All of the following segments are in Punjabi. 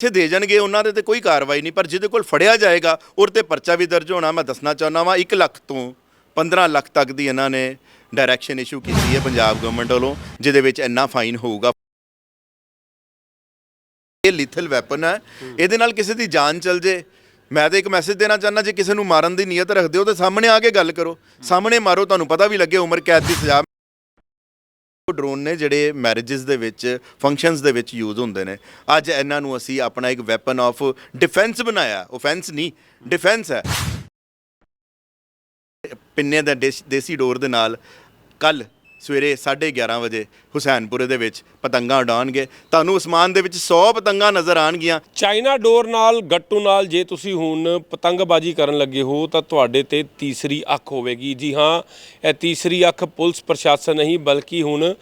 ਇੱਥੇ ਦੇ ਜਾਣਗੇ, ਉਹਨਾਂ ਦੇ ਤੇ ਕੋਈ ਕਾਰਵਾਈ ਨਹੀਂ, ਪਰ ਜਿਹਦੇ ਕੋਲ ਫੜਿਆ ਜਾਏਗਾ, ਉਹਦੇ ਤੇ ਪਰਚਾ ਵੀ ਦਰਜ ਹੋਣਾ, ਮੈਂ ਦੱਸਣਾ ਚਾਹੁੰਦਾ ਵਾਂ 1 ਲੱਖ ਤੋਂ 15 ਲੱਖ ਤੱਕ ਦੀ ਇਹਨਾਂ ਨੇ ਡਾਇਰੈਕਸ਼ਨ ਇਸ਼ੂ ਕੀਤੀ ਹੈ ਪੰਜਾਬ ਗਵਰਨਮੈਂਟ ਵੱਲੋਂ, ਜਿਹਦੇ ਵਿੱਚ ਇੰਨਾ ਫਾਈਨ ਹੋਊਗਾ। ਇਹ ਲਿਥਲ ਵੈਪਨ ਹੈ, ਇਹਦੇ ਨਾਲ ਕਿਸੇ ਦੀ ਜਾਨ ਚਲ ਜੇ। ਮੈਂ ਤਾਂ ਇੱਕ ਮੈਸੇਜ ਦੇਣਾ ਚਾਹੁੰਦਾ, ਜੇ ਕਿਸੇ ਨੂੰ ਮਾਰਨ ਦੀ ਨੀਅਤ ਰੱਖਦੇ ਹੋ, ਤਾਂ ਸਾਹਮਣੇ ਆ ਕੇ ਗੱਲ ਕਰੋ। ਸਾਹਮਣੇ ਮਾਰੋ, ਤੁਹਾਨੂੰ ਪਤਾ ਵੀ ਲੱਗੇ, ਉਮਰ ਕੈਦ ਦੀ ਸਜ਼ਾ ਡਰੋਨ ਨੇ ਜਿਹੜੇ ਮੈਰਿਜਸ ਦੇ ਵਿੱਚ ਫੰਕਸ਼ਨਸ ਦੇ ਵਿੱਚ ਯੂਜ਼ ਹੁੰਦੇ ਨੇ। ਅੱਜ ਇਹਨਾਂ ਨੂੰ ਅਸੀਂ ਆਪਣਾ ਇੱਕ ਵੈਪਨ ਆਫ ਡਿਫੈਂਸ ਬਣਾਇਆ। ਆਫੈਂਸ ਨਹੀਂ ਡਿਫੈਂਸ ਹੈ। ਪਿੰਨੇ ਦਾ ਦੇਸ- ਦੇਸੀ ਡੋਰ ਦੇ ਨਾਲ ਕੱਲ ਸਵੇਰੇ 11:30 ਵਜੇ ਹੁਸੈਨਪੁਰੇ ਦੇ ਵਿੱਚ ਪਤੰਗਾਂ ਉਡਾਉਣਗੇ। ਤੁਹਾਨੂੰ ਅਸਮਾਨ ਦੇ ਵਿੱਚ 100 ਪਤੰਗਾਂ ਨਜ਼ਰ ਆਣਗੀਆਂ ਚਾਈਨਾ ਡੋਰ ਨਾਲ, ਗੱਟੂ ਨਾਲ ਜੇ ਤੁਸੀਂ ਹੁਣ ਪਤੰਗਬਾਜ਼ੀ ਕਰਨ ਲੱਗੇ ਹੋ, ਤਾਂ ਤੁਹਾਡੇ ਤੇ ਤੀਸਰੀ ਅੱਖ ਹੋਵੇਗੀ। ਜੀ ਹਾਂ, ਇਹ ਤੀਸਰੀ ਅੱਖ ਪੁਲਿਸ ਪ੍ਰਸ਼ਾਸਨ ਨਹੀਂ, ਬਲਕਿ ਹੁਣ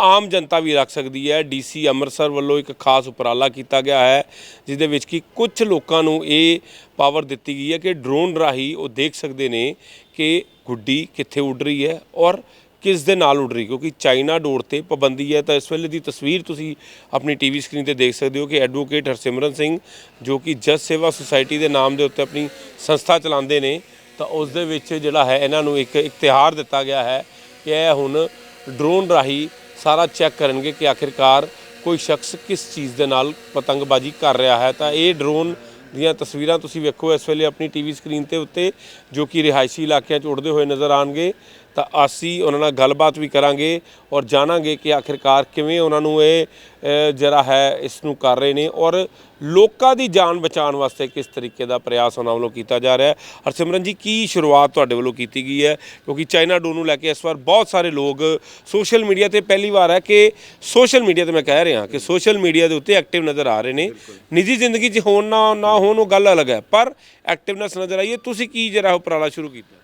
ਆਮ ਜਨਤਾ ਵੀ ਰੱਖ ਸਕਦੀ ਹੈ। ਡੀਸੀ ਅੰਮ੍ਰਿਤਸਰ ਵੱਲੋਂ ਇੱਕ ਖਾਸ ਉਪਰਾਲਾ ਕੀਤਾ ਗਿਆ ਹੈ ਜਿਸ ਦੇ ਵਿੱਚ ਕਿ ਕੁਝ ਲੋਕਾਂ ਨੂੰ ਇਹ ਪਾਵਰ ਦਿੱਤੀ ਗਈ ਹੈ ਕਿ ਡਰੋਨ ਰਾਹੀਂ ਉਹ ਦੇਖ ਸਕਦੇ ਨੇ ਕਿ ਗੁੱਡੀ ਕਿੱਥੇ ਉੱਡ ਰਹੀ ਹੈ ਔਰ ਕਿਸ ਦੇ ਨਾਲ ਉੱਡ ਰਹੀ, ਕਿਉਂਕਿ ਚਾਈਨਾ ਡੋਰ ਤੇ ਪਾਬੰਦੀ ਹੈ, ਤਾਂ ਇਸ ਵੇਲੇ ਦੀ ਤਸਵੀਰ ਤੁਸੀਂ ਆਪਣੀ ਟੀਵੀ ਸਕਰੀਨ ਤੇ ਦੇਖ ਸਕਦੇ ਹੋ ਕਿ ਐਡਵੋਕੇਟ ਹਰਸਿਮਰਨ ਸਿੰਘ, ਜੋ ਕਿ ਜਸ ਸੇਵਾ ਸੁਸਾਇਟੀ ਦੇ ਨਾਮ ਦੇ ਉੱਤੇ ਆਪਣੀ ਸੰਸਥਾ ਚਲਾਉਂਦੇ ਨੇ, ਤਾਂ ਉਸ ਦੇ ਵਿੱਚ ਜਿਹੜਾ ਹੈ, ਇਹਨਾਂ ਨੂੰ ਇੱਕ ਇਖਤਿਹਾਰ ਦਿੱਤਾ ਗਿਆ ਹੈ ਕਿ ਇਹ ਹੁਣ ਡਰੋਨ ਰਾਹੀਂ ਸਾਰਾ ਚੈੱਕ ਕਰਨਗੇ ਕਿ ਆਖਿਰਕਾਰ ਕੋਈ ਸ਼ਖਸ ਕਿਸ ਚੀਜ਼ ਦੇ ਨਾਲ ਪਤੰਗਬਾਜ਼ੀ ਕਰ ਰਿਹਾ ਹੈ। ਤਾਂ ਇਹ ਡਰੋਨ ਦੀਆਂ ਤਸਵੀਰਾਂ ਤੁਸੀਂ ਵੇਖੋ ਇਸ ਵੇਲੇ ਆਪਣੀ ਟੀਵੀ ਸਕਰੀਨ ਤੇ ਉੱਤੇ ਜੋ ਕਿ ਰਿਹਾਇਸ਼ੀ ਇਲਾਕਿਆਂ 'ਚ ਉੱਡਦੇ ਹੋਏ ਨਜ਼ਰ ਆਣਗੇ ਤਾਂ ਅਸੀਂ ਉਹਨਾਂ ਨਾਲ ਗੱਲਬਾਤ ਵੀ ਕਰਾਂਗੇ ਔਰ ਜਾਣਾਂਗੇ ਕਿ ਆਖਿਰਕਾਰ ਕਿਵੇਂ ਉਹਨਾਂ ਨੂੰ ਇਹ ਜਿਹੜਾ ਹੈ ਇਸ ਨੂੰ ਕਰ ਰਹੇ ਨੇ ਔਰ ਲੋਕਾਂ ਦੀ ਜਾਨ ਬਚਾਉਣ ਵਾਸਤੇ ਕਿਸ ਤਰੀਕੇ ਦਾ ਪ੍ਰਯਾਸ ਉਹਨਾਂ ਵੱਲੋਂ ਕੀਤਾ ਜਾ ਰਿਹਾ ਹੈ। ਹਰਸਿਮਰਨ ਜੀ ਕੀ ਸ਼ੁਰੂਆਤ ਤੁਹਾਡੇ ਵੱਲੋਂ ਕੀਤੀ ਗਈ ਹੈ? ਕਿਉਂਕਿ ਚਾਈਨਾ ਡੋਰ ਨੂੰ ਲੈ ਕੇ ਇਸ ਵਾਰ ਬਹੁਤ ਸਾਰੇ ਲੋਕ ਸੋਸ਼ਲ ਮੀਡੀਆ ਤੇ ਪਹਿਲੀ ਵਾਰ ਹੈ ਕਿ ਸੋਸ਼ਲ ਮੀਡੀਆ ਤੇ ਮੈਂ ਕਹਿ ਰਿਹਾ ਕਿ ਸੋਸ਼ਲ ਮੀਡੀਆ ਦੇ ਉੱਤੇ ਐਕਟਿਵ ਨਜ਼ਰ ਆ ਰਹੇ ਨੇ। ਨਿੱਜੀ ਜ਼ਿੰਦਗੀ 'ਚ ਹੋਣ ਨਾ ਨਾ ਹੋਣ ਉਹ ਗੱਲ ਅਲੱਗ ਹੈ। ਪਰ ਐਕਟਿਵਨੈਸ ਨਜ਼ਰ ਆਈਏ, ਤੁਸੀਂ ਕੀ ਜਿਹੜਾ ਉਪਰਾਲਾ ਸ਼ੁਰੂ ਕੀਤਾ?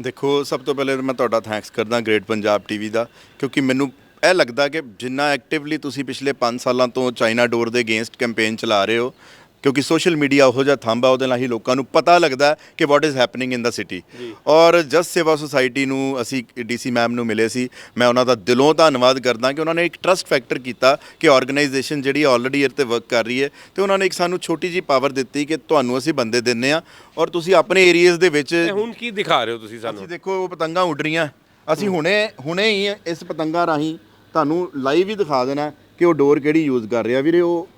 ਦੇਖੋ, ਸਭ ਤੋਂ ਪਹਿਲੇ ਮੈਂ ਤੁਹਾਡਾ ਥੈਂਕਸ ਕਰਦਾ ਗ੍ਰੇਟ ਪੰਜਾਬ ਟੀਵੀ ਦਾ, ਕਿਉਂਕਿ ਮੈਨੂੰ ਇਹ ਲੱਗਦਾ ਕਿ ਜਿੰਨਾ ਐਕਟਿਵਲੀ ਤੁਸੀਂ ਪਿਛਲੇ 5 ਸਾਲਾਂ ਤੋਂ ਚਾਈਨਾ ਡੋਰ ਦੇ ਅਗੇਂਸਟ ਕੈਂਪੇਨ ਚਲਾ ਰਹੇ ਹੋ ਕਿਉਂਕਿ ਸੋਸ਼ਲ ਮੀਡੀਆ ਉਹੋ ਜਿਹਾ ਥੰਬ ਆ ਉਹਦੇ ਨਾਲ ਹੀ ਲੋਕਾਂ ਨੂੰ ਪਤਾ ਲੱਗਦਾ ਕਿ what is happening in the city ਔਰ ਜਸ ਸੇਵਾ ਸੁਸਾਇਟੀ ਨੂੰ ਅਸੀਂ ਡੀਸੀ ਮੈਮ ਨੂੰ ਮਿਲੇ ਸੀ ਮੈਂ ਉਹਨਾਂ ਦਾ ਦਿਲੋਂ ਧੰਨਵਾਦ ਕਰਦਾ ਕਿ ਉਹਨਾਂ ਨੇ ਇੱਕ ਟਰਸਟ ਫੈਕਟਰ ਕੀਤਾ ਕਿ ਆਰਗੇਨਾਈਜੇਸ਼ਨ ਜਿਹੜੀ ਆਲਰੇਡੀ ਇਹ ਤੇ ਵਰਕ ਕਰ ਰਹੀ ਹੈ। ਤੇ ਉਹਨਾਂ ਨੇ ਇੱਕ ਸਾਨੂੰ ਛੋਟੀ ਜੀ ਪਾਵਰ ਦਿੱਤੀ ਕਿ ਤੁਹਾਨੂੰ ਅਸੀਂ ਬੰਦੇ ਦਿੰਨੇ ਆ ਔਰ ਤੁਸੀਂ ਆਪਣੇ ਏਰੀਆਜ਼ ਦੇ ਵਿੱਚ ਹੁਣ ਕੀ ਦਿਖਾ ਰਹੇ ਹੋ ਤੁਸੀਂ ਸਾਨੂੰ? ਅਸੀਂ ਦੇਖੋ ਉਹ ਪਤੰਗਾਂ ਉੱਡ ਰਹੀਆਂ। ਅਸੀਂ ਹੁਣੇ ਹੁਣੇ ਹੀ ਇਸ ਪਤੰਗਾਂ ਰਾਹੀਂ ਤੁਹਾਨੂੰ ਲਾਈਵ ਹੀ ਦਿਖਾ ਦੇਣਾ ਕਿ ਉਹ ਡੋਰ ਕਿਹੜੀ ਯੂਜ਼ ਕਰ ਰਿਹਾ। ਵੀਰੇ ਉਹ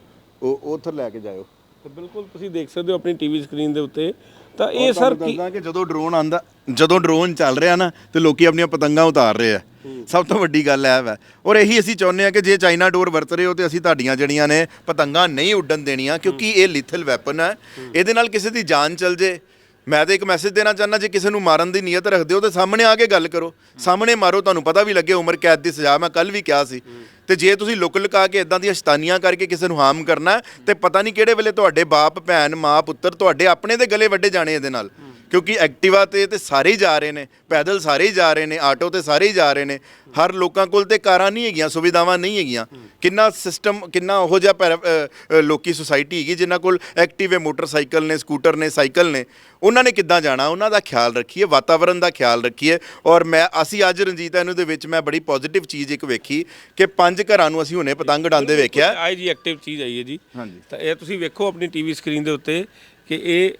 ਉਹ ਉਹ ਉੱਥੇ ਲੈ ਕੇ ਜਾਇਓ। ਤੇ ਬਿਲਕੁਲ ਤੁਸੀਂ ਦੇਖ ਸਕਦੇ ਹੋ ਆਪਣੀ ਟੀਵੀ ਸਕਰੀਨ ਦੇ ਉੱਤੇ। ਤਾਂ ਇਹ ਸਰ ਕੀ ਦੱਸਦਾ ਕਿ ਜਦੋਂ ਡਰੋਨ ਆਂਦਾ ਜਦੋਂ ਡਰੋਨ ਚੱਲ ਰਿਹਾ ਨਾ ਤੇ ਲੋਕੀ ਆਪਣੀਆਂ ਪਤੰਗਾਂ ਉਤਾਰ ਰਹੇ ਆ। ਸਭ ਤੋਂ ਵੱਡੀ ਗੱਲ ਇਹ ਹੈ ਔਰ ਇਹੀ ਅਸੀਂ ਚਾਹੁੰਦੇ ਆ ਕਿ ਜੇ ਚਾਈਨਾ ਡੋਰ ਵਰਤ ਰਹੇ ਹੋ ਤੇ ਅਸੀਂ ਤੁਹਾਡੀਆਂ ਜਿਹੜੀਆਂ ਨੇ ਪਤੰਗਾਂ ਨਹੀਂ ਉੱਡਣ ਦੇਣੀਆਂ ਕਿਉਂਕਿ ਇਹ ਲਿਥਲ ਵੈਪਨ ਹੈ। ਇਹਦੇ ਨਾਲ ਕਿਸੇ ਦੀ ਜਾਨ ਚਲ ਜੇ। ਮੈਂ ਤਾਂ ਇੱਕ ਮੈਸੇਜ ਦੇਣਾ ਚਾਹੁੰਦਾ ਜੇ ਕਿਸੇ ਨੂੰ ਮਾਰਨ ਦੀ ਨੀਅਤ ਰੱਖਦੇ ਹੋ ਤਾਂ ਸਾਹਮਣੇ ਆ ਕੇ ਗੱਲ ਕਰੋ। ਸਾਹਮਣੇ ਮਾਰੋ ਤੁਹਾਨੂੰ ਪਤਾ ਵੀ ਲੱਗੇ ਉਮਰ ਕੈਦ ਦੀ ਸਜ਼ਾ ਮੈਂ ਕੱਲ ਵੀ ਕਿਹਾ ਸੀ। ਤੇ ਜੇ ਤੁਸੀਂ ਲੁੱਕ ਲੁਕਾ ਕੇ ਇਦਾਂ ਦੀਆਂ ਸ਼ੈਤਾਨੀਆਂ ਕਰਕੇ ਕਿਸੇ ਨੂੰ ਹਾਰਮ ਕਰਨਾ ਹੈ, ਤੇ ਪਤਾ ਨਹੀਂ ਕਿਹੜੇ ਵੇਲੇ ਤੁਹਾਡੇ ਬਾਪ ਭੈਣ ਮਾਂ ਪੁੱਤਰ ਤੁਹਾਡੇ ਆਪਣੇ ਦੇ ਗਲੇ ਵੱਡੇ ਜਾਣੇ ਇਹਦੇ ਨਾਲ। ਕਿਉਂਕਿ ਐਕਟਿਵਾ ਤੇ ਤੇ ਸਾਰੇ ਹੀ ਜਾ ਰਹੇ ਨੇ ਪੈਦਲ ਸਾਰੇ ਹੀ ਜਾ ਰਹੇ ਨੇ ਆਟੋ ਤੇ ਸਾਰੇ ਹੀ ਜਾ ਰਹੇ ਨੇ। ਹਰ ਲੋਕਾਂ ਕੋਲ ਤੇ ਕਾਰਾਂ ਨਹੀਂ ਹੈਗੀਆਂ ਸੁਵਿਧਾਵਾਂ ਨਹੀਂ ਹੈਗੀਆਂ। ਕਿੰਨਾ ਸਿਸਟਮ ਕਿੰਨਾ ਉਹੋ ਜਿਹਾ ਪੈਰਾ- ਅ, ਲੋਕੀ ਸੁਸਾਇਟੀ ਹੈਗੀ ਜਿਨ੍ਹਾਂ ਕੋਲ ਐਕਟਿਵ ਮੋਟਰਸਾਈਕਲ ਨੇ ਸਕੂਟਰ ਨੇ ਸਾਈਕਲ ਨੇ। ਉਹਨਾਂ ਨੇ ਕਿੱਦਾਂ ਜਾਣਾ? ਉਹਨਾਂ ਦਾ ਖਿਆਲ ਰੱਖੀਏ ਵਾਤਾਵਰਣ ਦਾ ਖਿਆਲ ਰੱਖੀਏ। ਔਰ ਮੈਂ ਅਸੀਂ ਅੱਜ ਰਣਜੀਤ ਇਹਨੂੰ ਦੇ ਵਿੱਚ ਮੈਂ ਬੜੀ ਪੋਜ਼ਿਟਿਵ ਚੀਜ਼ ਇੱਕ ਵੇਖੀ ਕਿ ਪੰਜ ਘਰਾਂ ਨੂੰ ਅਸੀਂ ਹੁਣੇ ਪਤੰਗ ਉਡਾਉਂਦੇ ਵੇਖਿਆ। ਆਈ ਜੀ ਐਕਟਿਵ ਚੀਜ਼ ਆਈ ਹੈ ਜੀ। ਹਾਂਜੀ। ਤਾਂ ਇਹ ਤੁਸੀਂ ਵੇਖੋ ਆਪਣੀ ਟੀਵੀ ਸਕਰੀਨ ਦੇ ਉੱਤੇ ਕਿ ਇਹ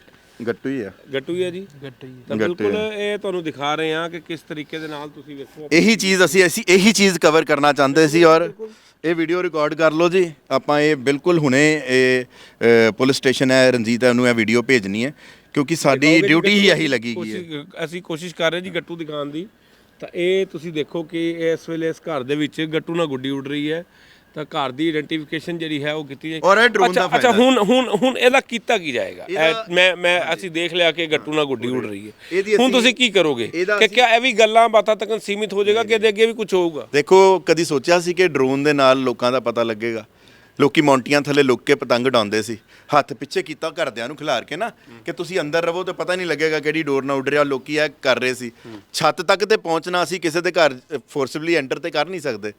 ਗੱਟੂ ਹੀ ਆ। ਗੱਟੂ ਹੀ ਹੈ ਜੀ? ਗੱਟੂ ਹੀ ਤਾਂ ਗੱਟੂ ਬਿਲਕੁਲ ਇਹ ਤੁਹਾਨੂੰ ਦਿਖਾ ਰਹੇ ਹਾਂ ਕਿ ਕਿਸ ਤਰੀਕੇ ਦੇ ਨਾਲ ਤੁਸੀਂ ਵੇਖੋ ਇਹੀ ਚੀਜ਼ ਅਸੀਂ ਅਸੀਂ ਇਹੀ ਚੀਜ਼ ਕਵਰ ਕਰਨਾ ਚਾਹੁੰਦੇ ਸੀ ਔਰ ਇਹ ਵੀਡੀਓ ਰਿਕਾਰਡ ਕਰ ਲਓ ਜੀ। ਆਪਾਂ ਇਹ ਬਿਲਕੁਲ ਹੁਣੇ ਇਹ ਅ, ਪੁਲਿਸ ਸਟੇਸ਼ਨ ਹੈ ਰਣਜੀਤ ਨੂੰ ਇਹ ਵੀਡੀਓ ਭੇਜਣੀ ਹੈ ਕਿਉਂਕਿ ਸਾਡੀ ਡਿਊਟੀ ਹੀ ਇਹੀ ਲੱਗੀ ਗਈ ਹੈ। ਕੋਸ਼ਿਸ਼- ਅਸੀਂ ਕੋਸ਼ਿਸ਼ ਕਰ ਰਹੇ ਜੀ ਗੱਟੂ ਦਿਖਾਉਣ ਦੀ। ਤਾਂ ਇਹ ਤੁਸੀਂ ਦੇਖੋ ਕਿ ਇਸ ਵੇਲੇ ਇਸ ਘਰ ਦੇ ਵਿੱਚ ਗੱਟੂ ਨਾਲ ਗੁੱਡੀ ਉੱਡ ਰਹੀ ਹੈ। ਤਾਂ ਘਰ ਦੀ ਆਇਡੈਂਟੀਫਿਕੇਸ਼ਨ ਜਿਹੜੀ ਹੈ ਉਹ ਕੀਤੀ ਜਾਏ। ਔਰ ਇਹ drone ਦਾ ਅੱਛਾ। ਹੁਣ ਹੁਣ ਹੁਣ ਇਹਦਾ ਕੀਤਾ ਕੀ ਜਾਏਗਾ? ਮੈਂ ਮੈਂ ਅਸੀਂ ਦੇਖ ਲਿਆ ਕਿ ਗੱਟੂ ਨਾਲ ਗੁੱਡੀ ਉੱਡ ਰਹੀ ਹੈ। ਹੁਣ ਤੁਸੀਂ ਕੀ ਕਰੋਗੇ? ਕਿ ਕਿਆ ਇਹ ਵੀ ਗੱਲਾਂ ਬਾਤਾਂ ਤੱਕ ਸੀਮਿਤ ਹੋ ਜਾਏਗਾ ਕਿ ਇਹਦੇ ਅੱਗੇ ਵੀ ਕੁਝ ਹੋਊਗਾ? ਦੇਖੋ ਕਦੀ ਸੋਚਿਆ ਸੀ ਕਿ ਡਰੋਨ ਦੇ ਨਾਲ ਲੋਕਾਂ ਦਾ ਪਤਾ ਲੱਗੇਗਾ? ਲੋਕੀ ਮੌਂਟੀਆਂ ਥੱਲੇ ਲੁੱਕ ਕੇ ਪਤੰਗ ਡਾਉਂਦੇ ਸੀ। ਹੱਥ ਪਿੱਛੇ ਕੀਤਾ ਘਰਦਿਆਂ ਨੂੰ ਖਿਲਾਰ ਕੇ ਨਾ, ਕਿ ਤੁਸੀਂ ਅੰਦਰ ਰਹੋ ਤੇ ਪਤਾ ਨਹੀਂ ਲੱਗੇਗਾ ਕਿਹੜੀ ਡੋਰ ਨਾਲ ਉੱਡ ਰਿਹਾ, ਲੋਕੀ ਇਹ ਕਰ ਰਹੇ ਸੀ। ਛੱਤ ਤੱਕ ਤੇ ਪਹੁੰਚਣਾ ਅਸੀਂ ਕਿਸੇ ਦੇ ਘਰ ਫੋਰਸਬਲੀ ਐਂਟਰ ਤੇ ਕਰ ਨਹੀਂ ਸਕਦੇ।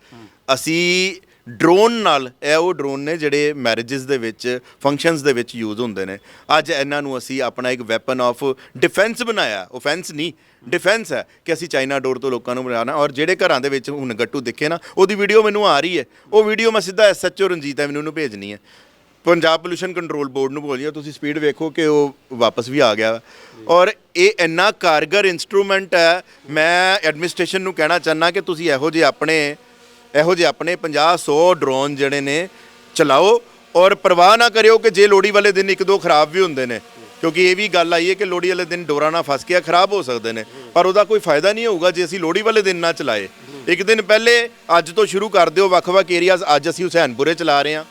ਅਸੀਂ ਡਰੋਨ ਨਾਲ, ਇਹ ਉਹ ਡਰੋਨ ਨੇ ਜਿਹੜੇ ਮੈਰਿਜਸ ਦੇ ਵਿੱਚ ਫੰਕਸ਼ਨਸ ਦੇ ਵਿੱਚ ਯੂਜ਼ ਹੁੰਦੇ ਨੇ। ਅੱਜ ਇਹਨਾਂ ਨੂੰ ਅਸੀਂ ਆਪਣਾ ਇੱਕ ਵੈਪਨ ਆਫ ਡਿਫੈਂਸ ਬਣਾਇਆ। ਆਫੈਂਸ ਨਹੀਂ ਡਿਫੈਂਸ ਹੈ ਕਿ ਅਸੀਂ ਚਾਈਨਾ ਡੋਰ ਤੋਂ ਲੋਕਾਂ ਨੂੰ ਬਚਾਉਣਾ ਔਰ ਜਿਹੜੇ ਘਰਾਂ ਦੇ ਵਿੱਚ ਹੁਣ ਗੱਟੂ ਦਿਖੇ ਨਾ, ਉਹਦੀ ਵੀਡੀਓ ਮੈਨੂੰ ਆ ਰਹੀ ਹੈ। ਉਹ ਵੀਡੀਓ ਮੈਂ ਸਿੱਧਾ ਐਸਐਚਓ ਰਣਜੀਤ ਐਵਨਿਊ ਨੂੰ ਭੇਜਣੀ ਹੈ। ਪੰਜਾਬ ਪੋਲੂਸ਼ਨ ਕੰਟਰੋਲ ਬੋਰਡ ਨੂੰ ਬੋਲਿਆ ਤੁਸੀਂ ਸਪੀਡ ਵੇਖੋ ਕਿ ਉਹ ਵਾਪਸ ਵੀ ਆ ਗਿਆ। ਵਾ। ਔਰ ਇਹ ਇੰਨਾ ਕਾਰਗਰ ਇਨਸਟਰੂਮੈਂਟ ਹੈ, ਮੈਂ ਐਡਮਿਨਿਸਟ੍ਰੇਸ਼ਨ ਨੂੰ ਕਹਿਣਾ ਚਾਹਨਾ ਕਿ ਤੁਸੀਂ ਇਹੋ ਜਿਹੇ ਆਪਣੇ ਇਹੋ ਜਿਹੇ ਆਪਣੇ 50 100 ਡਰੋਨ ਜਿਹੜੇ ਨੇ ਚਲਾਓ ਔਰ ਪਰਵਾਹ ਨਾ ਕਰਿਓ ਕਿ ਜੇ ਲੋੜੀ ਵਾਲੇ ਦਿਨ ਇੱਕ ਦੋ ਖਰਾਬ ਵੀ ਹੁੰਦੇ ਨੇ, ਕਿਉਂਕਿ ਇਹ ਵੀ ਗੱਲ ਆਈ ਹੈ ਕਿ ਲੋੜੀ ਵਾਲੇ ਦਿਨ ਡੋਰਾ ਨਾਲ ਫਸ ਗਿਆ ਖਰਾਬ ਹੋ ਸਕਦੇ ਨੇ, ਪਰ ਉਹਦਾ ਕੋਈ ਫਾਇਦਾ ਨਹੀਂ ਹੋਊਗਾ ਜੇ ਅਸੀਂ ਲੋੜੀ ਵਾਲੇ ਦਿਨ ਨਾ ਚਲਾਏ। ਇੱਕ ਦਿਨ ਪਹਿਲੇ ਅੱਜ ਤੋਂ ਸ਼ੁਰੂ ਕਰ ਦਿਓ, ਵੱਖ-ਵੱਖ ਏਰੀਆਜ਼ ਅੱਜ ਅਸੀਂ ਹੁਸੈਨਪੁਰੇ ਚਲਾ ਰਹੇ ਹਾਂ,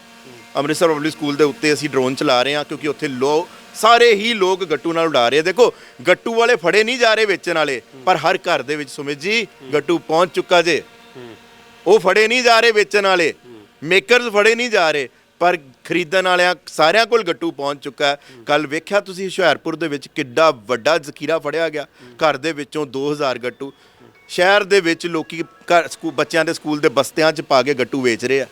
ਅੰਮ੍ਰਿਤਸਰ ਪਬਲਿਕ ਸਕੂਲ ਦੇ ਉੱਤੇ ਅਸੀਂ ਡਰੋਨ ਚਲਾ ਰਹੇ ਹਾਂ, ਕਿਉਂਕਿ ਉੱਥੇ ਲੋ, ਸਾਰੇ ਹੀ ਲੋਕ ਗੱਟੂ ਨਾਲ ਉਡਾ ਰਹੇ ਦੇਖੋ, ਗੱਟੂ ਵਾਲੇ ਫੜੇ ਨਹੀਂ ਜਾ ਰਹੇ ਵੇਚਣ ਵਾਲੇ, ਪਰ ਹਰ ਘਰ ਦੇ ਵਿੱਚ ਸੁਮਿਤ ਜੀ, ਗੱਟੂ ਪਹੁੰਚ ਚੁੱਕਾ ਜੇ। ਉਹ ਫੜੇ ਨਹੀਂ ਜਾ ਰਹੇ ਵੇਚਣ ਵਾਲੇ। ਮੇਕਰਸ ਫੜੇ ਨਹੀਂ ਜਾ ਰਹੇ। ਪਰ ਖਰੀਦਣ ਵਾਲਿਆਂ ਸਾਰਿਆਂ ਕੋਲ ਗੱਟੂ ਪਹੁੰਚ ਚੁੱਕਾ ਹੈ। ਕੱਲ ਵੇਖਿਆ ਤੁਸੀਂ ਹੁਸ਼ਿਆਰਪੁਰ ਦੇ ਵਿੱਚ ਕਿੱਡਾ ਵੱਡਾ ਜ਼ਖੀਰਾ ਫੜਿਆ ਗਿਆ। ਘਰ ਦੇ ਵਿੱਚੋਂ 2000 ਗੱਟੂ। ਸ਼ਹਿਰ ਦੇ ਵਿੱਚ ਲੋਕੀ ਘਰ ਸਕੂ, ਬੱਚਿਆਂ ਦੇ ਸਕੂਲ ਦੇ ਬਸਤਿਆਂ 'ਚ ਪਾ ਕੇ ਗੱਟੂ ਵੇਚ ਰਹੇ ਆ।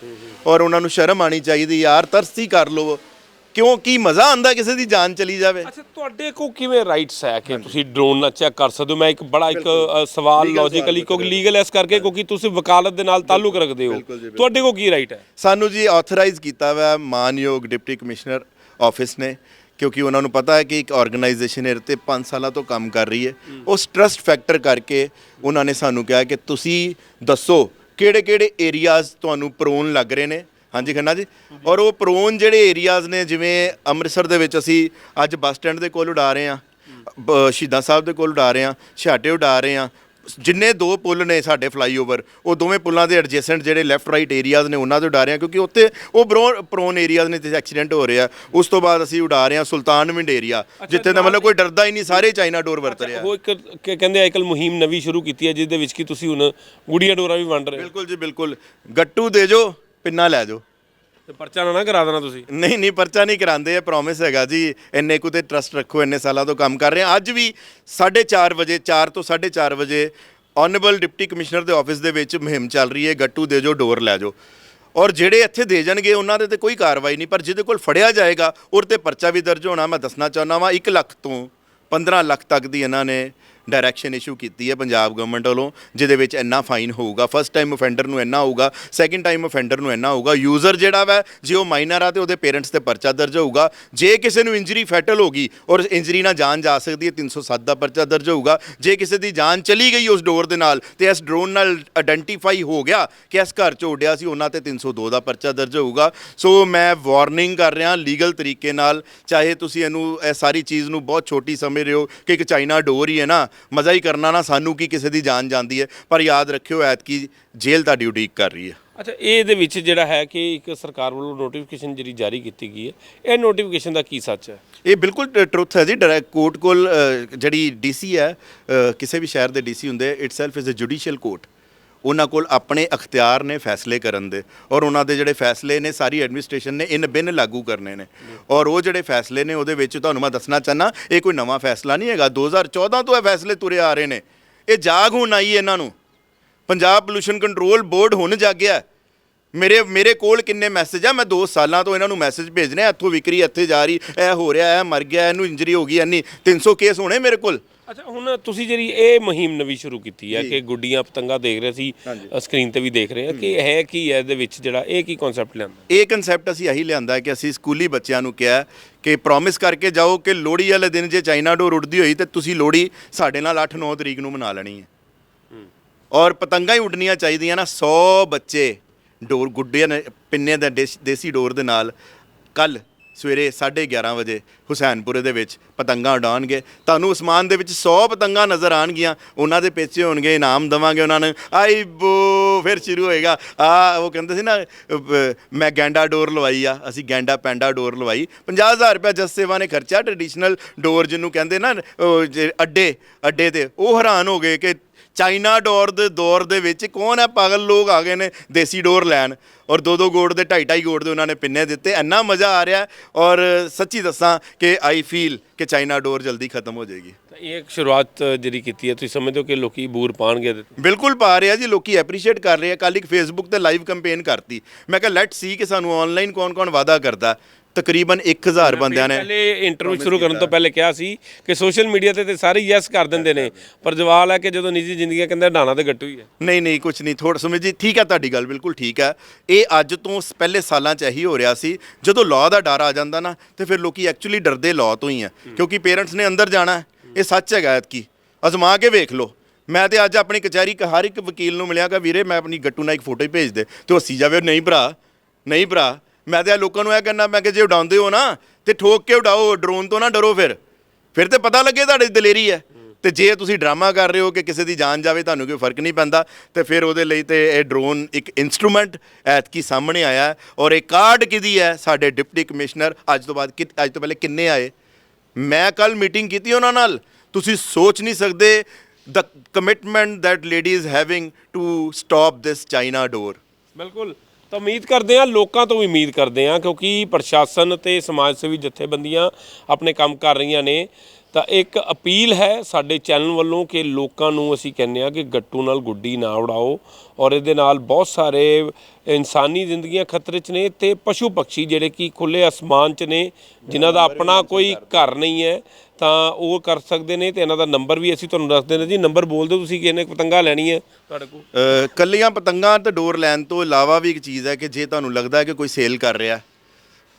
ਔਰ ਉਹਨਾਂ ਨੂੰ ਸ਼ਰਮ ਆਣੀ ਚਾਹੀਦੀ, ਯਾਰ ਤਰਸੀ ਕਰ ਲਵੋ। ਕਿਉਂ ਕੀ ਮਜ਼ਾ ਆਂਦਾ ਕਿਸੇ ਦੀ ਜਾਨ ਚਲੀ ਜਾਵੇ? ਅੱਛਾ ਤੁਹਾਡੇ ਕੋ ਕਿਵੇਂ ਰਾਈਟਸ ਹੈ ਕਿ ਤੁਸੀਂ ਡਰੋਨ ਨਾਲ ਚੈੱਕ ਕਰ ਸਕਦੇ ਹੋ? ਮੈਂ ਇੱਕ ਬੜਾ ਇੱਕ ਅ, ਸਵਾਲ ਲੌਜੀਕਲੀ ਕਿਉਂਕਿ ਲੀਗਲ ਇਸ ਕਰਕੇ ਕਿਉਂਕਿ ਤੁਸੀਂ ਵਕਾਲਤ ਦੇ ਨਾਲ ਤਾਲੁਕ ਰੱਖਦੇ ਹੋ। ਤੁਹਾਡੇ ਕੋ ਕੀ ਰਾਈਟ ਹੈ? ਸਾਨੂੰ ਜੀ ਆਥੋਰਾਈਜ਼ ਕੀਤਾ ਹੋਇਆ ਹੈ ਮਾਨਯੋਗ ਡਿਪਟੀ ਕਮਿਸ਼ਨਰ ਆਫਿਸ ਨੇ ਕਿਉਂਕਿ ਉਹਨਾਂ ਨੂੰ ਪਤਾ ਹੈ ਕਿ ਇੱਕ ਆਰਗੇਨਾਈਜੇਸ਼ਨ ਇਹ ਤੇ 5 ਸਾਲਾਂ ਤੋਂ ਕੰਮ ਕਰ ਰਹੀ ਹੈ। ਉਸ ਟਰਸਟ ਫੈਕਟਰ ਕਰਕੇ ਉਹਨਾਂ ਨੇ ਸਾਨੂੰ ਕਿਹਾ ਕਿ ਤੁਸੀਂ ਦੱਸੋ ਕਿਹੜੇ ਕਿਹੜੇ ਏਰੀਆਜ਼ ਤੁਹਾਨੂੰ ਪ੍ਰੋਨ ਲੱਗ ਰਹੇ ਨੇ। ਹਾਂਜੀ ਖੰਨਾ ਜੀ। ਔਰ ਉਹ ਪ੍ਰੋਨ ਜਿਹੜੇ ਏਰੀਆਜ਼ ਨੇ ਜਿਵੇਂ ਅੰਮ੍ਰਿਤਸਰ ਦੇ ਵਿੱਚ ਅਸੀਂ ਅੱਜ ਬੱਸ ਸਟੈਂਡ ਦੇ ਕੋਲ ਉਡਾ ਰਹੇ ਬ- ਸ਼ਹੀਦਾਂ ਸਾਹਿਬ ਦੇ ਕੋਲ ਉਡਾ ਰਹੇ ਹਾਂ ਛਾਟੇ ਉਡਾ ਰਹੇ ਹਾਂ। ਜਿੰਨੇ ਦੋ ਪੁੱਲ ਨੇ ਸਾਡੇ ਫਲਾਈਓਵਰ ਉਹ ਦੋਵੇਂ ਪੁੱਲਾਂ ਦੇ ਐਡਜੈਸੈਂਟ ਜਿਹੜੇ ਲੈਫਟ ਰਾਈਟ ਏਰੀਆਜ਼ ਨੇ ਉਹਨਾਂ ਤੋਂ ਉਡਾ ਰਹੇ ਹਾਂ ਕਿਉਂਕਿ ਉੱਥੇ ਉਹ ਪ੍ਰੋਨ ਏਰੀਆਜ਼ ਨੇ ਜਿੱਥੇ ਐਕਸੀਡੈਂਟ ਹੋ ਰਿਹਾ। ਉਸ ਤੋਂ ਬਾਅਦ ਅਸੀਂ ਉਡਾ ਰਹੇ ਹਾਂ ਸੁਲਤਾਨਵਿੰਡ ਏਰੀਆ ਜਿੱਥੇ ਦਾ ਮਤਲਬ ਕੋਈ ਡਰਦਾ ਹੀ ਨਹੀਂ ਸਾਰੇ ਚਾਈਨਾ ਡੋਰ ਵਰਤ ਰਿਹਾ। ਉਹ ਇੱਕ ਕਹਿੰਦੇ ਅੱਜਕੱਲ ਮੁਹਿੰਮ ਨਵੀਂ ਸ਼ੁਰੂ ਕੀਤੀ ਹੈ ਜਿਸ ਦੇ ਵਿੱਚ ਕਿ ਤੁਸੀਂ ਹੁਣ ਗੁੜੀਆ ਡੋਰਾ ਵੀ ਵੰਡ ਰਹੇ ਬਿਲਕੁਲ ਜੀ ਬਿਲਕੁਲ। ਗੱਟੂ ਦੇ ਜੋ ਪਿੰਨਾ ਲੈ ਜਾਓ। ਤੇ ਪਰਚਾ ਨਾ ਨਾ ਕਰਾ ਦੇਣਾ ਤੁਸੀਂ। ਨਹੀਂ ਨਹੀਂ ਪਰਚਾ ਨਹੀਂ ਕਰਾਉਂਦੇ ਇਹ ਪ੍ਰੋਮਿਸ ਹੈਗਾ ਜੀ। ਇੰਨੇ ਕੁ ਤੇ ਟਰਸਟ ਰੱਖੋ ਇੰਨੇ ਸਾਲਾਂ ਤੋਂ ਕੰਮ ਕਰ ਰਹੇ ਹਾਂ। ਅੱਜ ਵੀ 4:30 ਵਜੇ 4 ਤੋਂ 4:30 ਵਜੇ ਆਨਰੇਬਲ ਡਿਪਟੀ ਕਮਿਸ਼ਨਰ ਦੇ ਆਫਿਸ ਦੇ ਵਿੱਚ ਮੁਹਿੰਮ ਚੱਲ ਰਹੀ ਹੈ। ਗੱਟੂ ਦੇ ਜੋ ਡੋਰ ਲੈ ਜਾਓ। ਔਰ ਜਿਹੜੇ ਇੱਥੇ ਦੇ ਜਾਣਗੇ ਉਹਨਾਂ ਦੇ ਤੇ ਕੋਈ ਕਾਰਵਾਈ ਨਹੀਂ। ਪਰ ਜਿਹਦੇ ਕੋਲ ਫੜਿਆ ਜਾਏਗਾ ਉਹਦੇ ਤੇ ਪਰਚਾ ਵੀ ਦਰਜ ਹੋਣਾ। ਮੈਂ ਦੱਸਣਾ ਚਾਹੁੰਦਾ ਵਾਂ 1 ਲੱਖ ਤੋਂ 15 ਲੱਖ ਤੱਕ ਦੀ ਇਹਨਾਂ ਨੇ ਡਾਇਰੈਕਸ਼ਨ ਇਸ਼ੂ ਕੀਤੀ ਹੈ ਪੰਜਾਬ ਗਵਰਨਮੈਂਟ ਵੱਲੋਂ, ਜਿਹਦੇ ਵਿੱਚ ਇੰਨਾ ਫਾਈਨ ਹੋਊਗਾ। ਫਸਟ ਟਾਈਮ ਅਫੈਂਡਰ ਨੂੰ ਇੰਨਾ ਹੋਊਗਾ ਸੈਕਿੰਡ ਟਾਈਮ ਅਫੈਂਡਰ ਨੂੰ ਇੰਨਾ ਹੋਊਗਾ। ਯੂਜ਼ਰ ਜਿਹੜਾ ਵਾ, ਜੇ ਉਹ ਮਾਈਨਰ ਆ ਤੇ ਉਹਦੇ ਪੇਰੈਂਟਸ ਤੇ ਪਰਚਾ ਦਰਜ ਹੋਊਗਾ। ਜੇ ਕਿਸੇ ਨੂੰ ਇੰਜਰੀ ਫੈਟਲ ਹੋ ਗਈ ਔਰ ਇੰਜਰੀ ਨਾਲ ਜਾਨ ਜਾ ਸਕਦੀ ਹੈ 307 ਦਾ ਪਰਚਾ ਦਰਜ ਹੋਊਗਾ। ਜੇ ਕਿਸੇ ਦੀ ਜਾਨ ਚਲੀ ਗਈ ਉਸ ਡੋਰ ਦੇ ਨਾਲ ਤੇ ਇਸ ਡਰੋਨ ਨਾਲ ਆਇਡੈਂਟੀਫਾਈ ਹੋ ਗਿਆ ਕਿ ਇਸ ਘਰ 'ਚ ਉੱਡਿਆ ਸੀ, ਉਹਨਾਂ ਤੇ 302 ਦਾ ਪਰਚਾ ਦਰਜ ਹੋਊਗਾ। ਸੋ ਮੈਂ ਵਾਰਨਿੰਗ ਕਰ ਰਿਹਾ ਲੀਗਲ ਤਰੀਕੇ ਨਾਲ, ਚਾਹੇ ਤੁਸੀਂ ਇਹਨੂੰ, ਇਹ ਸਾਰੀ ਚੀਜ਼ ਨੂੰ ਬਹੁਤ ਛੋਟੀ ਸਮਝ ਰਹੇ ਹੋ ਕਿ ਇੱਕ ਚਾਈਨਾ ਡੋਰ ਹੀ ਹੈ ਨਾ ਮਜ਼ਾ ਹੀ ਕਰਨਾ ਨਾ ਸਾਨੂੰ ਕੀ ਕਿਸੇ ਦੀ ਜਾਨ ਜਾਂਦੀ ਹੈ? ਪਰ ਯਾਦ ਰੱਖਿਓ ਐਤਕੀ ਜੇਲ੍ਹ ਤੁਹਾਡੀ ਉਡੀਕ ਕਰ ਰਹੀ ਹੈ। ਅੱਛਾ ਇਹਦੇ ਵਿੱਚ ਜਿਹੜਾ ਹੈ ਕਿ ਇੱਕ ਸਰਕਾਰ ਵੱਲੋਂ ਨੋਟੀਫਿਕੇਸ਼ਨ ਜਿਹੜੀ ਜਾਰੀ ਕੀਤੀ ਗਈ ਹੈ ਇਹ ਨੋਟੀਫਿਕੇਸ਼ਨ ਦਾ ਕੀ ਸੱਚ ਹੈ? ਇਹ ਬਿਲਕੁਲ ਟਰੁੱਥ ਹੈ ਜੀ ਡਾਇਰੈਕਟ ਕੋਰਟ ਕੋਲ ਜਿਹੜੀ ਡੀਸੀ ਹੈ ਕਿਸੇ ਵੀ ਸ਼ਹਿਰ ਦੇ ਡੀਸੀ ਹੁੰਦੇ itself is a judicial court ਉਹਨਾਂ ਕੋਲ ਆਪਣੇ ਅਖਤਿਆਰ ਨੇ ਫੈਸਲੇ ਕਰਨ ਦੇ ਔਰ ਉਹਨਾਂ ਦੇ ਜਿਹੜੇ ਫੈਸਲੇ ਨੇ, ਸਾਰੀ ਐਡਮਿਨਿਸਟ੍ਰੇਸ਼ਨ ਨੇ ਇਨ ਬਿਨ ਲਾਗੂ ਕਰਨੇ ਨੇ। ਔਰ ਉਹ ਜਿਹੜੇ ਫੈਸਲੇ ਨੇ, ਉਹਦੇ ਵਿੱਚ ਤੁਹਾਨੂੰ ਮੈਂ ਦੱਸਣਾ ਚਾਹਨਾ ਇਹ ਕੋਈ ਨਵਾਂ ਫੈਸਲਾ ਨਹੀਂ ਹੈਗਾ। 2014 ਤੋਂ ਇਹ ਫੈਸਲੇ ਤੁਰੇ ਆ ਰਹੇ ਨੇ। ਇਹ ਜਾਗ ਹੁਣ ਆਈ ਇਹਨਾਂ ਨੂੰ। ਪੰਜਾਬ ਪੋਲੂਸ਼ਨ ਕੰਟਰੋਲ ਬੋਰਡ ਹੁਣ ਜਾਗਿਆ। ਮੇਰੇ ਮੇਰੇ ਕੋਲ ਕਿੰਨੇ ਮੈਸੇਜ ਆ? ਮੈਂ 2 ਸਾਲਾਂ ਤੋਂ ਇਹਨਾਂ ਨੂੰ ਮੈਸੇਜ ਭੇਜ ਰਿਹਾ। ਇੱਥੋਂ ਵਿਕਰੀ, ਇੱਥੇ ਜਾ ਰਹੀ, ਇਹ ਹੋ ਰਿਹਾ, ਇਹ ਮਰ ਗਿਆ, ਇਹਨੂੰ ਇੰਜਰੀ ਹੋ ਗਈ, ਇੰਨੀ। 300 ਕੇਸ ਹੋਣੇ ਮੇਰੇ ਕੋਲ। ਅੱਛਾ ਹੁਣ ਤੁਸੀਂ ਜਿਹੜੀ ਇਹ ਮੁਹਿੰਮ ਨਵੀਂ ਸ਼ੁਰੂ ਕੀਤੀ ਹੈ ਕਿ ਗੁੱਡੀਆਂ ਪਤੰਗਾ ਦੇਖ ਰਹੇ ਸੀ ਸਕਰੀਨ ਤੇ ਵੀ ਦੇਖ ਰਹੇ ਹਾਂ। ਕਿ ਹੈ ਕੀ ਹੈ ਇਹਦੇ ਵਿੱਚ ਜਿਹੜਾ ਇਹ ਕੀ ਕਨਸੈਪਟ ਲਿਆਂਦਾ? ਇਹ ਕਨਸੈਪਟ ਅਸੀਂ ਇਹੀ ਲਿਆਂਦਾ ਕਿ ਅਸੀਂ ਸਕੂਲੀ ਬੱਚਿਆਂ ਨੂੰ ਕਿਹਾ ਕਿ ਪ੍ਰੋਮਿਸ ਕਰਕੇ ਜਾਓ ਕਿ ਲੋਹੜੀ ਵਾਲੇ ਦਿਨ ਜੇ ਚਾਈਨਾ ਡੋਰ ਉੱਡਦੀ ਹੋਈ ਤੇ ਤੁਸੀਂ ਲੋਹੜੀ ਸਾਡੇ ਨਾਲ 8-9 ਤਰੀਕ ਨੂੰ ਮਨਾ ਲੈਣੀ ਹੈ। ਔਰ ਪਤੰਗਾਂ ਹੀ ਉੱਡਣੀਆਂ ਚਾਹੀਦੀਆਂ ਨਾ 100 ਬੱਚੇ ਡੋਰ ਗੁੱਡੇ ਨੇ ਪਿੰਨੇ ਦਾ ਦੇਸੀ ਡੋਰ ਦੇ ਨਾਲ ਕੱਲ ਸਵੇਰੇ 11:30 ਵਜੇ ਹੁਸੈਨਪੁਰੇ ਦੇ ਵਿੱਚ ਪਤੰਗਾਂ ਉਡਾਉਣਗੇ। ਤੁਹਾਨੂੰ ਅਸਮਾਨ ਦੇ ਵਿੱਚ 100 ਪਤੰਗਾਂ ਨਜ਼ਰ ਆਣਗੀਆਂ ਉਹਨਾਂ ਦੇ ਪੇਚੇ ਹੋਣਗੇ, ਇਨਾਮ ਦਵਾਂਗੇ ਉਹਨਾਂ ਨੂੰ। ਆਈ ਬੋ, ਫਿਰ ਸ਼ੁਰੂ ਹੋਏਗਾ। ਆ, ਉਹ ਕਹਿੰਦੇ ਸੀ ਨਾ ਮੈਂ ਗੈਂਡਾ ਡੋਰ ਲਵਾਈ ਆ, ਅਸੀਂ ਗੈਂਡਾ ਪੈਂਡਾ ਡੋਰ ਲਵਾਈ। 50000 ਰੁਪਏ ਜਸ ਸੇਵਾ ਨੇ ਖਰਚਾ ਟ੍ਰੈਡੀਸ਼ਨਲ ਡੋਰ ਜਿਹਨੂੰ ਕਹਿੰਦੇ ਨਾ ਜੇ ਅੱਡੇ ਅੱਡੇ ਤੇ। ਉਹ ਹੈਰਾਨ ਹੋ ਗਏ ਕਿ ਚਾਈਨਾ ਡੋਰ ਦੇ ਦੌਰ ਦੇ ਵਿੱਚ ਕੌਣ ਹੈ ਪਾਗਲ ਲੋਕ ਆ ਗਏ ਨੇ ਦੇਸੀ ਡੋਰ ਲੈਣ? ਔਰ ਦੋ ਦੋ ਗੋੜ ਦੇ ਢਾਈ ਢਾਈ ਗੋੜ ਦੇ ਉਹਨਾਂ ਨੇ ਪਿੰਨੇ ਦਿੱਤੇ। ਇੰਨਾ ਮਜ਼ਾ ਆ ਰਿਹਾ ਔਰ ਸੱਚੀ ਦੱਸਾਂ ਕਿ ਆਈ ਫੀਲ ਕਿ ਚਾਈਨਾ ਡੋਰ ਜਲਦੀ ਖਤਮ ਹੋ ਜਾਏਗੀ। ਤਾਂ ਇਹ ਇੱਕ ਸ਼ੁਰੂਆਤ ਜਿਹੜੀ ਕੀਤੀ ਹੈ ਤੁਸੀਂ ਸਮਝਦੇ ਹੋ ਕਿ ਲੋਕੀ ਬੂਰ ਪਾਣਗੇ ਬਿਲਕੁਲ ਪਾ ਰਿਹਾ ਜੀ ਲੋਕੀ ਐਪਰੀਸ਼ੀਏਟ ਕਰ ਰਹੇ ਆ। ਕੱਲ ਇੱਕ ਫੇਸਬੁੱਕ ਤੇ ਲਾਈਵ ਕੈਂਪੇਨ ਕਰਤੀ। ਮੈਂ ਕਿਹਾ ਲੈਟ ਸੀ ਕਿ ਸਾਨੂੰ ਆਨਲਾਈਨ ਕੌਣ-ਕੌਣ ਵਾਅਦਾ ਕਰਦਾ। ਤਕਰੀਬਨ 1000 ਬੰਦਿਆਂ ਨੇ ਪਹਿਲੇ ਇੰਟਰਵਿਊ ਸ਼ੁਰੂ ਕਰਨ ਤੋਂ ਪਹਿਲੇ ਕਿਹਾ ਸੀ ਕਿ ਸੋਸ਼ਲ ਮੀਡੀਆ ਤੇ ਤੇ ਸਾਰੇ ਯੈਸ ਕਰ ਦਿੰਦੇ ਨੇ ਪਰ ਜਵਾਬ ਹੈ ਕਿ ਜਦੋਂ ਨਿੱਜੀ ਜ਼ਿੰਦਗੀ ਕਹਿੰਦੇ ਡਾਣਾ ਤੇ ਗੱਟੂ ਹੀ ਹੈ। ਨਹੀਂ ਨਹੀਂ ਕੁਝ ਨਹੀਂ। ਥੋੜਾ ਸਮਝ ਜੀ ਠੀਕ ਹੈ ਤੁਹਾਡੀ ਗੱਲ ਬਿਲਕੁਲ ਠੀਕ ਹੈ। ਇਹ ਅੱਜ ਤੋਂ ਸ- ਪਹਿਲੇ ਸਾਲਾਂ 'ਚ ਇਹੀ ਹੋ ਰਿਹਾ ਸੀ। ਜਦੋਂ ਲਾਅ ਦਾ ਡਰ ਆ ਜਾਂਦਾ ਨਾ ਤੇ ਫਿਰ ਲੋਕੀ ਐਕਚੁਅਲੀ ਡਰਦੇ ਲਾਅ ਤੋਂ ਹੀ ਆ ਕਿਉਂਕਿ ਪੇਰੈਂਟਸ ਨੇ ਅੰਦਰ ਜਾਣਾ। ਇਹ ਸੱਚ ਹੈਗਾ ਐਤਕੀ। ਅਜ਼ਮਾ ਕੇ ਵੇਖ ਲਓ। ਮੈਂ ਤੇ ਅੱਜ ਆਪਣੀ ਕਚਹਿਰੀ ਕ- ਹਰ ਇੱਕ ਵਕੀਲ ਨੂੰ ਮਿਲਿਆ ਕਿ ਵੀਰੇ ਮੈਂ ਆਪਣੀ ਗੱਟੂ ਨਾਲ ਇੱਕ ਫੋਟੋ ਹੀ ਭੇਜ ਦੇ। ਤੇ ਉਹ ਹੱਸੀ ਜਾਵੇ। ਨਹੀਂ ਭਰਾ ਨਹੀਂ ਭਰਾ। ਮੈਂ ਤੇ ਲੋਕਾਂ ਨੂੰ ਇਹ ਕਹਿੰਦਾ ਮੈਂ ਕਿ ਜੇ ਉਡਾਉਂਦੇ ਹੋ ਨਾ, ਤੇ ਠੋਕ ਕੇ ਉਡਾਓ, ਡਰੋਨ ਤੋਂ ਨਾ ਡਰੋ ਫਿਰ। ਫਿਰ ਤੇ ਪਤਾ ਲੱਗੇ ਤੁਹਾਡੀ ਦਲੇਰੀ ਹੈ। ਤੇ ਜੇ ਤੁਸੀਂ ਡਰਾਮਾ ਕਰ ਰਹੇ ਹੋ ਕਿ ਕਿਸੇ ਦੀ ਜਾਨ ਜਾਵੇ, ਤੁਹਾਨੂੰ ਕੋਈ ਫ਼ਰਕ ਨਹੀਂ ਪੈਂਦਾ। ਤੇ ਫਿਰ ਉਹਦੇ ਲਈ ਤੇ ਇਹ ਡਰੋਨ ਇੱਕ ਇਨਸਟਰੂਮੈਂਟ ਐਤਕੀ ਸਾਹਮਣੇ ਆਇਆ ਔਰ ਇਹ ਕਾਰਡ ਕਿਹਦੀ ਹੈ? ਸਾਡੇ ਡਿਪਟੀ ਕਮਿਸ਼ਨਰ ਅੱਜ ਤੋਂ ਬਾਅਦ ਕਿ- ਅੱਜ ਤੋਂ ਪਹਿਲੇ ਕਿੰਨੇ ਆਏ? ਮੈਂ ਕੱਲ ਮੀਟਿੰਗ ਕੀਤੀ ਉਹਨਾਂ ਨਾਲ। ਤੁਸੀਂ ਸੋਚ ਨਹੀਂ ਸਕਦੇ the commitment that lady is having to stop this China ਡੋਰ ਬਿਲਕੁਲ। ਤਾਂ ਉਮੀਦ ਕਰਦੇ ਹਾਂ, ਲੋਕਾਂ ਤੋਂ ਵੀ ਉਮੀਦ ਕਰਦੇ ਹਾਂ, ਕਿਉਂਕਿ ਪ੍ਰਸ਼ਾਸਨ ਤੇ ਸਮਾਜ ਸੇਵੀ ਜਥੇਬੰਦੀਆਂ ਆਪਣੇ ਕੰਮ ਕਰ ਰਹੀਆਂ ਨੇ। ਤਾਂ ਇੱਕ ਅਪੀਲ ਹੈ ਸਾਡੇ ਚੈਨਲ ਵੱਲੋਂ ਕਿ ਲੋਕਾਂ ਨੂੰ ਅਸੀਂ ਕਹਿੰਦੇ ਹਾਂ ਕਿ ਗੱਟੂ ਨਾਲ ਗੁੱਡੀ ਨਾ ਉਡਾਓ ਔਰ ਇਹਦੇ ਨਾਲ ਬਹੁਤ ਸਾਰੇ ਇਨਸਾਨੀ ਜ਼ਿੰਦਗੀਆਂ ਖਤਰੇ 'ਚ ਨੇ ਤੇ ਪਸ਼ੂ ਪੰਛੀ ਜਿਹੜੇ ਕਿ ਖੁੱਲੇ ਅਸਮਾਨ 'ਚ ਨੇ, ਜਿਨ੍ਹਾਂ ਦਾ ਆਪਣਾ ਕੋਈ ਘਰ ਨਹੀਂ ਹੈ। ਤਾਂ ਉਹ ਕਰ ਸਕਦੇ ਨੇ ਤੇ ਇਹਨਾਂ ਦਾ ਨੰਬਰ ਵੀ ਅਸੀਂ ਤੁਹਾਨੂੰ ਦੱਸ ਦਿੰਦੇ ਜੀ। ਨੰਬਰ ਬੋਲ ਦਿਓ ਤੁਸੀਂ ਕਿਹਨੇ ਪਤੰਗਾ ਲੈਣੀ ਹੈ। ਤੁਹਾਡੇ ਕੋਲ ਅ, ਕੱਲੀਆਂ ਪਤੰਗਾਂ ਤੇ ਡੋਰ ਲੈਣ ਤੋਂ ਇਲਾਵਾ ਵੀ ਇੱਕ ਚੀਜ਼ ਹੈ ਕਿ ਜੇ ਤੁਹਾਨੂੰ ਲੱਗਦਾ ਹੈ ਕਿ ਕੋਈ ਸੇਲ ਕਰ ਰਿਹਾ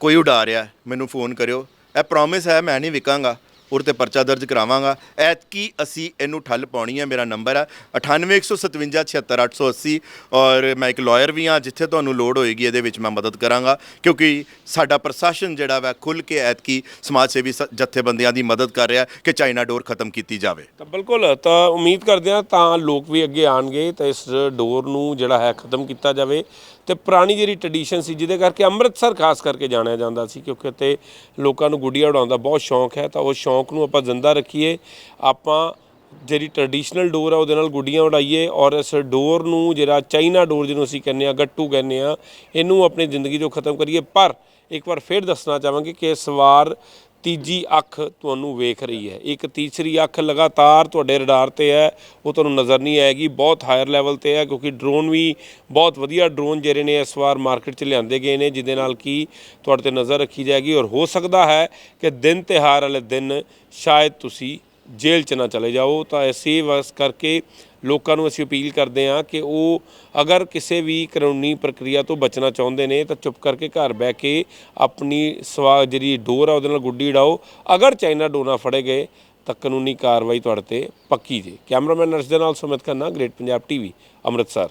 ਕੋਈ ਉਡਾ ਰਿਹਾ ਮੈਨੂੰ ਫੋਨ ਕਰਿਓ। ਇਹ ਪ੍ਰੋਮਿਸ ਹੈ ਮੈਂ ਨਹੀਂ ਵਿਕਾਂਗਾ। ਉਹਦੇ ਤੇ ਪਰਚਾ ਦਰਜ ਕਰਾਵਾਂਗਾ। ਐਤਕੀ ਅਸੀਂ ਇਹਨੂੰ ਠੱਲ ਪਾਉਣੀ ਹੈ ਮੇਰਾ ਨੰਬਰ ਹੈ 9815576880 ਔਰ ਮੈਂ ਇੱਕ ਲਾਇਰ ਵੀ ਹਾਂ ਜਿੱਥੇ ਤੁਹਾਨੂੰ ਲੋੜ ਹੋਏਗੀ, ਇਹਦੇ ਵਿੱਚ ਮੈਂ ਮਦਦ ਕਰਾਂਗਾ। ਕਿਉਂਕਿ ਸਾਡਾ ਪ੍ਰਸ਼ਾਸਨ ਜਿਹੜਾ ਵਾ ਖੁੱਲ ਕੇ ਐਤਕੀ ਸਮਾਜ ਸੇਵੀ ਸ- ਜਥੇਬੰਦੀਆਂ ਦੀ ਮਦਦ ਕਰ ਰਿਹਾ ਕਿ ਚਾਈਨਾ ਡੋਰ ਖਤਮ ਕੀਤੀ ਜਾਵੇ। ਤਾਂ ਬਿਲਕੁਲ, ਤਾਂ ਉਮੀਦ ਕਰਦੇ ਹਾਂ ਤਾਂ ਲੋਕ ਵੀ ਅੱਗੇ ਆਣਗੇ, ਤਾਂ ਇਸ ਡੋਰ ਨੂੰ ਜਿਹੜਾ ਹੈ, ਖਤਮ ਕੀਤਾ ਜਾਵੇ। ਤੇ ਪੁਰਾਣੀ ਜਿਹੜੀ ਟ੍ਰੈਡੀਸ਼ਨ ਸੀ, ਜਿਹਦੇ ਕਰਕੇ ਅੰਮ੍ਰਿਤਸਰ ਖਾਸ ਕਰਕੇ ਜਾਣਿਆ ਜਾਂਦਾ ਸੀ, ਕਿਉਂਕਿ ਉੱਥੇ ਲੋਕਾਂ ਨੂੰ ਗੁੱਡੀਆਂ ਉਡਾਉਣ ਦਾ ਬਹੁਤ ਸ਼ੌਂਕ ਹੈ, ਤਾਂ ਉਸ ਸ਼ੌਂਕ ਨੂੰ ਆਪਾਂ ਜ਼ਿੰਦਾ ਰੱਖੀਏ। ਆਪਾਂ ਜਿਹੜੀ ਟ੍ਰੈਡੀਸ਼ਨਲ ਡੋਰ ਆ, ਉਹਦੇ ਨਾਲ ਗੁੱਡੀਆਂ ਉਡਾਈਏ ਔਰ ਇਸ ਡੋਰ ਨੂੰ ਜਿਹੜਾ ਚਾਈਨਾ ਡੋਰ ਜਿਹਨੂੰ ਅਸੀਂ ਕਹਿੰਦੇ ਆ ਗੱਟੂ ਕਹਿੰਦੇ ਆ ਇਹਨੂੰ ਆਪਣੀ ਜ਼ਿੰਦਗੀ ਤੋਂ ਖਤਮ ਕਰੀਏ। ਪਰ ਇੱਕ ਵਾਰ ਫਿਰ ਦੱਸਣਾ ਚਾਹਾਂਗੇ ਕਿ ਇਸ ਵਾਰ ਤੀਜੀ ਅੱਖ ਤੁਹਾਨੂੰ ਵੇਖ ਰਹੀ ਹੈ। ਇੱਕ ਤੀਸਰੀ ਅੱਖ ਲਗਾਤਾਰ ਤੁਹਾਡੇ ਰਡਾਰ ਤੇ ਹੈ, ਉਹ ਤੁਹਾਨੂੰ ਨਜ਼ਰ ਨਹੀਂ ਆਏਗੀ। ਬਹੁਤ ਹਾਇਰ ਲੈਵਲ ਤੇ ਹੈ, ਕਿਉਂਕਿ ਡਰੋਨ ਵੀ ਬਹੁਤ ਵਧੀਆ ਡਰੋਨ ਜਿਹੜੇ ਨੇ ਇਸ ਵਾਰ ਮਾਰਕੀਟ 'ਚ ਲਿਆਂਦੇ ਗਏ ਨੇ, ਜਿਹਦੇ ਨਾਲ ਕੀ ਤੁਹਾਡੇ ਤੇ ਨਜ਼ਰ ਰੱਖੀ ਜਾਏਗੀ। ਔਰ ਹੋ ਸਕਦਾ ਹੈ ਕਿ ਦਿਨ ਤਿਹਾਰ ਵਾਲੇ ਦਿਨ ਸ਼ਾਇਦ ਤੁਸੀਂ ਜੇਲ੍ਹ 'ਚ ਨਾ ਚਲੇ ਜਾਓ, ਤਾਂ ਇਸੇ ਵਸ ਕਰਕੇ ਲੋਕਾਂ ਨੂੰ ਅਸੀਂ ਅਪੀਲ ਕਰਦੇ ਹਾਂ ਕਿ ਉਹ ਅਗਰ ਕਿਸੇ ਵੀ ਕਾਨੂੰਨੀ ਪ੍ਰਕਿਰਿਆ ਤੋਂ ਬਚਣਾ ਚਾਹੁੰਦੇ ਨੇ, ਤਾਂ ਚੁੱਪ ਕਰਕੇ ਘਰ ਬਹਿ ਕੇ ਆਪਣੀ ਸਵਾ, ਜਿਹੜੀ ਡੋਰ ਆ ਉਹਦੇ ਨਾਲ ਗੁੱਡੀ ਉਡਾਓ। ਅਗਰ ਚਾਈਨਾ ਡੋਨਾ ਫੜੇ ਗਏ, ਤਾਂ ਕਾਨੂੰਨੀ ਕਾਰਵਾਈ ਤੁਹਾਡੇ ਤੇ ਪੱਕੀ ਜੇ। ਕੈਮਰਾਮੈਨ ਨਰਸ ਦੇ ਨਾਲ ਸੁਮਿਤ ਖੰਨਾ, ਗ੍ਰੇਟ ਪੰਜਾਬ ਟੀਵੀ, ਅੰਮ੍ਰਿਤਸਰ।